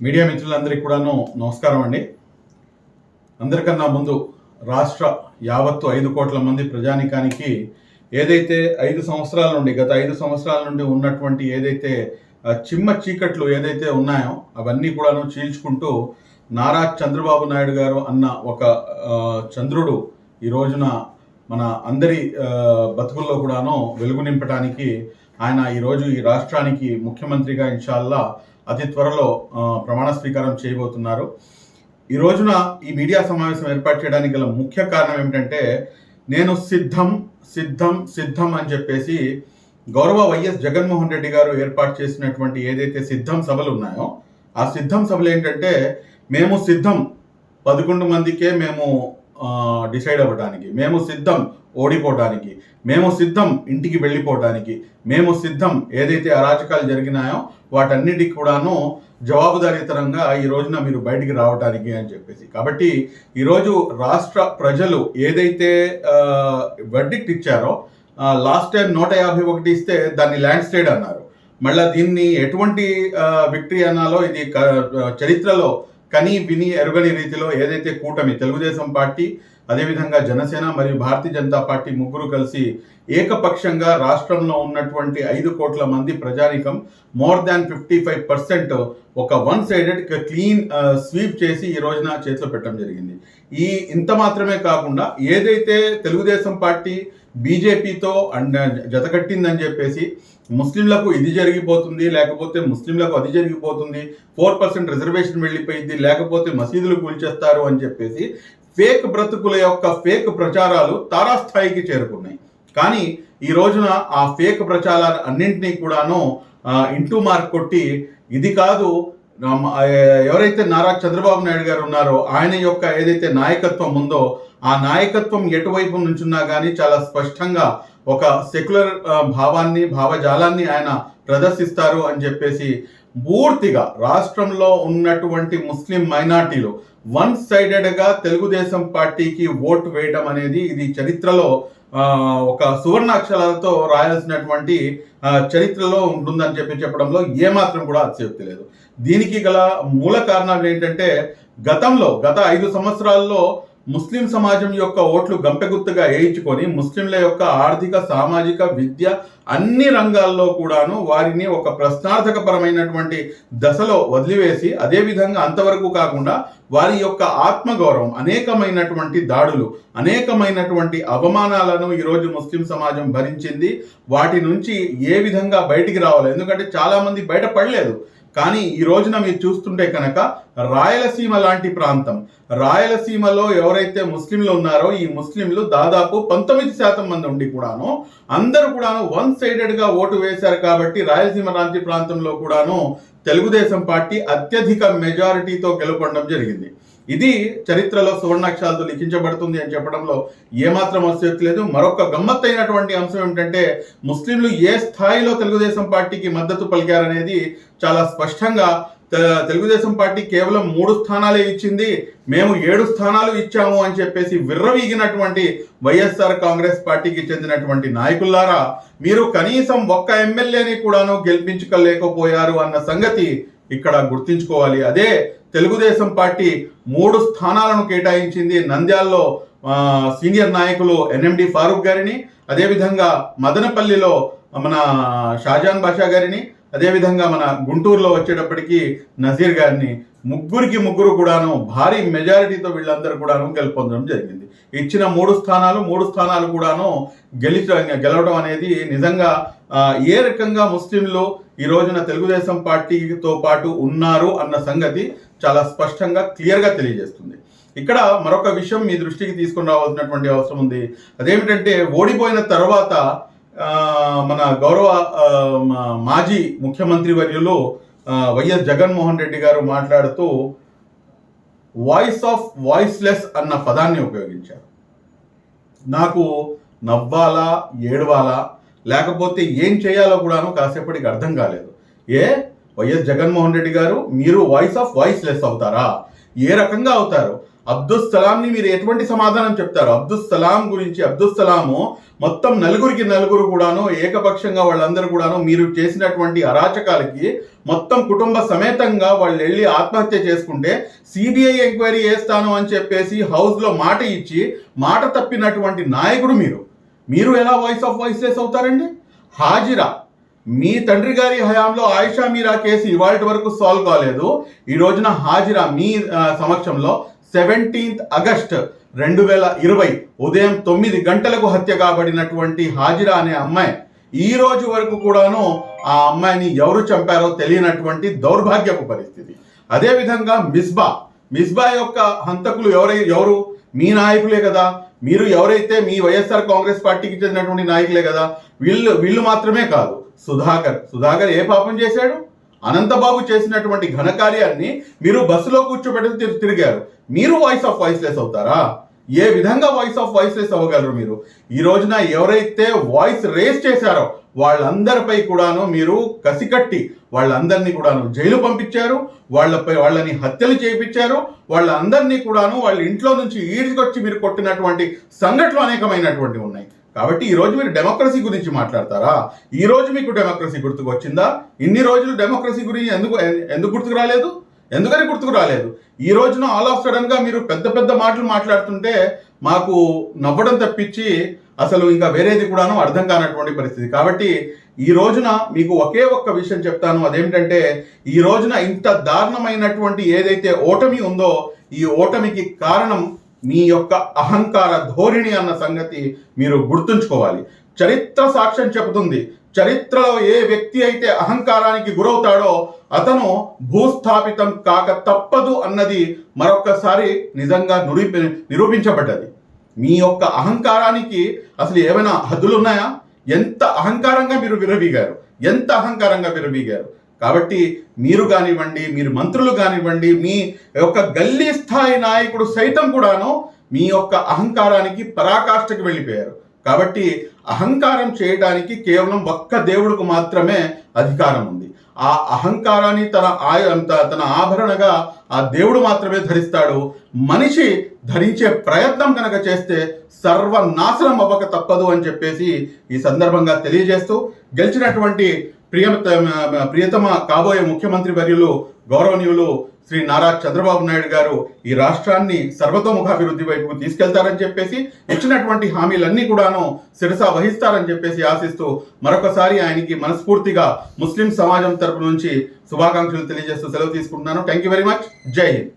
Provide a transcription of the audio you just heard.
Media మిత్రులందరికీ కూడాను నమస్కారం అండి. అందరికన్నా ముందు రాష్ట్ర యావత్తు ఐదు కోట్ల మంది ప్రజానికానికి ఏదైతే ఐదు సంవత్సరాల నుండి గత ఐదు సంవత్సరాల నుండి ఉన్నటువంటి ఏదైతే చిమ్మ చీకట్లు ఏదైతే ఉన్నాయో అవన్నీ కూడాను చీల్చుకుంటూ నారా చంద్రబాబు నాయుడు గారు అన్న ఒక చంద్రుడు ఈ రోజున మన అందరి బతుకుల్లో కూడాను వెలుగు నింపడానికి ఆయన ఈరోజు ఈ రాష్ట్రానికి ముఖ్యమంత్రిగా ఇన్షాల్లా అతి త్వరలో ప్రమాణ స్వీకారం చేయబోతున్నారు. ఈ రోజున ఈ మీడియా సమావేశం ఏర్పాటు చేయడానికి గల ముఖ్య కారణం ఏమిటంటే నేను సిద్ధం సిద్ధం సిద్ధం అని చెప్పేసి గౌరవ వైఎస్ జగన్మోహన్ రెడ్డి గారు ఏర్పాటు చేసినటువంటి ఏదైతే సిద్ధం సభలు ఉన్నాయో ఆ సిద్ధం సభలు ఏంటంటే మేము సిద్ధం పదకొండు మందికే మేము డిసైడ్ అవ్వడానికి మేము సిద్ధం ఓడిపోవడానికి మేము సిద్ధం ఇంటికి వెళ్ళిపోవడానికి మేము సిద్ధం ఏదైతే అరాచకాలు జరిగినాయో వాటన్నిటికి కూడాను జవాబుదారీతనంగా ఈ రోజున మీరు బయటికి రావడానికి అని చెప్పేసి. కాబట్టి ఈరోజు రాష్ట్ర ప్రజలు ఏదైతే వెడ్డిక్ట్ ఇచ్చారో లాస్ట్ టైం నూట యాభై ఒకటి ఇస్తే దాన్ని ల్యాండ్ స్లైడ్ అన్నారు. మళ్ళీ దీన్ని ఎటువంటి విక్టరీ అన్నాలో ఇది క- చరిత్రలో కని విని ఎరుగని రీతిలో ఏదైతే కూటమి తెలుగుదేశం పార్టీ అదేవిధంగా జనసేన మరియు భారతీయ జనతా పార్టీ ముగ్గురు కలిసి ఏకపక్షంగా రాష్ట్రంలో ఉన్నటువంటి ఐదు కోట్ల మంది ప్రజానికం more than fifty five percent ఒక వన్ సైడెడ్ క్లీన్ స్వీప్ చేసి ఈ రోజున చేతిలో పెట్టడం జరిగింది. ఈ ఇంత మాత్రమే కాకుండా ఏదైతే తెలుగుదేశం పార్టీ బీజేపీతో అండ్ జతకట్టిందని చెప్పేసి ముస్లింలకు ఇది జరిగిపోతుంది లేకపోతే ముస్లింలకు అది జరిగిపోతుంది ఫోర్ పర్సెంట్ రిజర్వేషన్ వెళ్ళిపోయింది లేకపోతే మసీదులు కూల్చేస్తారు అని చెప్పేసి ఫేక్ బ్రతుకుల యొక్క ఫేక్ ప్రచారాలు తారాస్థాయికి చేరుకున్నాయి. కానీ ఈ రోజున ఆ ఫేక్ ప్రచారాలు అన్నింటినీ కూడాను ఇంటూ మార్క్ కొట్టి ఇది కాదు ఎవరైతే నారా చంద్రబాబు నాయుడు గారు ఉన్నారో ఆయన యొక్క ఏదైతే నాయకత్వం ఉందో ఆ నాయకత్వం ఎటువైపు నుంచున్నా కానీ చాలా స్పష్టంగా ఒక సెక్యులర్ భావాన్ని భావజాలాన్ని ఆయన ప్రదర్శిస్తారు అని చెప్పేసి పూర్తిగా రాష్ట్రంలో ఉన్నటువంటి ముస్లిం మైనార్టీలు వన్ సైడెడ్గా తెలుగుదేశం పార్టీకి ఓటు వేయడం అనేది ఇది చరిత్రలో ఒక సువర్ణ అక్షరాలతో రాయాల్సినటువంటి చరిత్రలో ఉంటుందని చెప్పి చెప్పడంలో ఏమాత్రం కూడా అతిశయోక్తి లేదు. దీనికి గల మూల కారణాలు ఏంటంటే గతంలో గత ఐదు సంవత్సరాల్లో ముస్లిం సమాజం యొక్క ఓట్లు గంపెగుత్తుగా వేయించుకొని ముస్లింల యొక్క ఆర్థిక సామాజిక విద్య అన్ని రంగాల్లో కూడాను వారిని ఒక ప్రశ్నార్థకపరమైనటువంటి దశలో వదిలివేసి అదేవిధంగా అంతవరకు కాకుండా వారి యొక్క ఆత్మగౌరవం అనేకమైనటువంటి దాడులు అనేకమైనటువంటి అవమానాలను ఈరోజు ముస్లిం సమాజం భరించింది. వాటి నుంచి ఏ విధంగా బయటికి రావాలి? ఎందుకంటే చాలామంది బయటపడలేదు. కానీ ఈ రోజున మీరు చూస్తుంటే కనుక రాయలసీమ లాంటి ప్రాంతం రాయలసీమలో ఎవరైతే ముస్లింలు ఉన్నారో ఈ ముస్లింలు దాదాపు పంతొమ్మిది శాతం మంది ఉండి కూడాను అందరూ కూడాను వన్ సైడెడ్గా ఓటు వేశారు కాబట్టి రాయలసీమ లాంటి ప్రాంతంలో కూడాను తెలుగుదేశం పార్టీ అత్యధిక మెజారిటీతో గెలుపొందడం జరిగింది. ఇది చరిత్రలో సువర్ణాక్షరాలతో లిఖించబడుతుంది అని చెప్పడంలో ఏమాత్రం అసక్తి లేదు. మరొక గమ్మత్తైనటువంటి అంశం ఏమిటంటే ముస్లింలు ఏ స్థాయిలో తెలుగుదేశం పార్టీకి మద్దతు పలికారనేది చాలా స్పష్టంగా తెలుగుదేశం పార్టీ కేవలం మూడు స్థానాలే ఇచ్చింది. మేము ఏడు స్థానాలు ఇచ్చాము అని చెప్పేసి విర్రవీగినటువంటి వైఎస్ఆర్ కాంగ్రెస్ పార్టీకి చెందినటువంటి నాయకులారా మీరు కనీసం ఒక్క ఎమ్మెల్యేని కూడాను గెలిపించుకోలేకపోయారు అన్న సంగతి ఇక్కడ గుర్తించుకోవాలి. అదే తెలుగుదేశం పార్టీ మూడు స్థానాలను కేటాయించింది నంద్యాల్లో సీనియర్ నాయకులు ఎన్ఎండి ఫారూక్ గారిని అదేవిధంగా మదనపల్లిలో మన షాజాన్ బాషా గారిని అదేవిధంగా మన గుంటూరులో వచ్చేటప్పటికి నజీర్ గారిని ముగ్గురికి ముగ్గురు కూడాను భారీ మెజారిటీతో వీళ్ళందరూ కూడాను గెలుపొందడం జరిగింది. ఇచ్చిన మూడు స్థానాలు మూడు స్థానాలు కూడాను గెలిచ గెలవడం అనేది నిజంగా ఏ రకంగా ముస్లింలు ఈ రోజున తెలుగుదేశం పార్టీతో పాటు ఉన్నారు అన్న సంగతి చాలా స్పష్టంగా క్లియర్గా తెలియజేస్తుంది. ఇక్కడ మరొక విషయం మీ దృష్టికి తీసుకుని రావాల్సినటువంటి అవసరం ఉంది. అదేమిటంటే ఓడిపోయిన తర్వాత మన గౌరవ మా- మాజీ ముఖ్యమంత్రి వర్యులు వైఎస్ జగన్మోహన్ రెడ్డి గారు మాట్లాడుతూ వాయిస్ ఆఫ్ వాయిస్లెస్ అన్న పదాన్ని ఉపయోగించారు. నాకు నవ్వాలా ఏడవాలా లేకపోతే ఏం చేయాలో కూడాను కాసేపటికి అర్థం కాలేదు. ఏ? వైఎస్ జగన్మోహన్ రెడ్డి గారు మీరు వాయిస్ ఆఫ్ వాయిస్ లెస్ అవుతారా? ఏ రకంగా అవుతారు? అబ్దుల్ సలాంని మీరు ఎటువంటి సమాధానం చెప్తారు? అబ్దుల్ సలాం గురించి అబ్దుల్ సలాము మొత్తం నలుగురికి నలుగురు కూడాను ఏకపక్షంగా వాళ్ళందరూ కూడాను మీరు చేసినటువంటి అరాచకాలకి మొత్తం కుటుంబ సమేతంగా వాళ్ళు వెళ్ళి ఆత్మహత్య చేసుకుంటే సిబిఐ ఎంక్వైరీ చేస్తాను అని చెప్పేసి హౌస్లో మాట ఇచ్చి మాట తప్పినటువంటి నాయకుడు మీరు. మీరు ఎలా వాయిస్ ఆఫ్ వాయిస్లెస్ అవుతారండి? హాజిరా. మీ తండ్రి గారి హయాంలో ఆయిషా మీరా కేసు ఇవాళ వరకు సాల్వ్ కాలేదు. ఈ రోజున హాజిరా మీ సమక్షంలో సెవెంటీన్త్ ఆగస్ట్ రెండు వేల ఇరవై ఉదయం తొమ్మిది గంటలకు హత్య కాబడినటువంటి హాజిరా అనే అమ్మాయి ఈ రోజు వరకు కూడాను ఆ అమ్మాయిని ఎవరు చంపారో తెలియనటువంటి దౌర్భాగ్యపు పరిస్థితి. అదేవిధంగా మిస్బా మిస్బా యొక్క హంతకులు ఎవరై ఎవరు? మీ నాయకులే కదా. మీరు ఎవరైతే మీ వైఎస్ఆర్ కాంగ్రెస్ పార్టీకి చెందినటువంటి నాయకులే కదా వీళ్ళు వీళ్ళు మాత్రమే కాదు. సుధాకర్ సుధాకర్ ఏ పాపం చేశాడు? అనంతబాబు చేసినటువంటి ఘనకార్యాన్ని మీరు బస్సులో కూర్చోబెట్టి తిరిగారు. మీరు వాయిస్ ఆఫ్ వాయిస్లెస్ అవుతారా? ఏ విధంగా వాయిస్ ఆఫ్ వాయిస్లెస్ అవ్వగలరు మీరు? ఈ రోజున ఎవరైతే వాయిస్ రేస్ చేశారో వాళ్ళందరిపై కూడాను మీరు కసికట్టి వాళ్ళందరినీ కూడాను జైలు పంపించారు వాళ్ళపై వాళ్ళని హత్యలు చేయించారు వాళ్ళందరినీ కూడాను వాళ్ళ ఇంట్లో నుంచి ఈడ్చుకొచ్చి మీరు కొట్టినటువంటి సంఘటనలు అనేకమైనటువంటివి ఉన్నాయి. కాబట్టి ఈ రోజు మీరు డెమోక్రసీ గురించి మాట్లాడతారా? ఈ రోజు మీకు డెమోక్రసీ గుర్తుకు వచ్చిందా ఇన్ని రోజులు డెమోక్రసీ గురించి ఎందుకు ఎందుకు గుర్తుకు రాలేదు? ఎందుకని గుర్తుకు రాలేదు? ఈ రోజున ఆల్ ఆఫ్ సడన్గా మీరు పెద్ద పెద్ద మాటలు మాట్లాడుతుంటే మాకు నవ్వడం తప్పించి అసలు ఇంకా వేరేది కూడాను అర్థం కానటువంటి పరిస్థితి. కాబట్టి ఈ రోజున మీకు ఒకే ఒక్క విషయం చెప్తాను. అదేమిటంటే ఈ రోజున ఇంత దారుణమైనటువంటి ఏదైతే ఓటమి ఉందో ఈ ఓటమికి కారణం మీ యొక్క అహంకార ధోరణి అన్న సంగతి మీరు గుర్తుంచుకోవాలి. చరిత్ర సాక్ష్యం చెబుతుంది. చరిత్రలో ఏ వ్యక్తి అయితే అహంకారానికి గురవుతాడో అతను భూస్థాపితం కాక తప్పదు అన్నది మరొక్కసారి నిజంగా నిరూపి నిరూపించబడ్డది. మీ యొక్క అహంకారానికి అసలు ఏమైనా హద్దులు ఉన్నాయా ఎంత అహంకారంగా మీరు విరవీగారు ఎంత అహంకారంగా విరవీగారు కాబట్టి మీరు కానివ్వండి మీరు మంత్రులు కానివ్వండి మీ యొక్క గల్లీ స్థాయి నాయకుడు సైతం కూడాను మీ యొక్క అహంకారానికి పరాకాష్ఠకి వెళ్ళిపోయారు. కాబట్టి అహంకారం చేయడానికి కేవలం ఒక్క దేవుడికి మాత్రమే అధికారం ఉంది. ఆ అహంకారాన్ని తన ఆయ తన ఆభరణగా ఆ దేవుడు మాత్రమే ధరిస్తాడు. మనిషి ధరించే ప్రయత్నం కనుక చేస్తే సర్వనాశనం అవ్వక తప్పదు అని చెప్పేసి ఈ సందర్భంగా తెలియజేస్తూ గెలిచినటువంటి ప్రియ ప్రియతమ కాబోయే ముఖ్యమంత్రి వర్యులు గౌరవనీయులు శ్రీ నారా చంద్రబాబు నాయుడు గారు ఈ రాష్ట్రాన్ని సర్వతోముఖాభివృద్ధి వైపుకు తీసుకెళ్తారని చెప్పేసి ఇచ్చినటువంటి హామీలన్నీ కూడాను శిరసా వహిస్తారని చెప్పేసి ఆశిస్తూ మరొకసారి ఆయనకి మనస్ఫూర్తిగా ముస్లిం సమాజం తరపు నుంచి శుభాకాంక్షలు తెలియజేస్తూ సెలవు తీసుకుంటున్నాను. థ్యాంక్ యూ వెరీ మచ్ జై హింద్.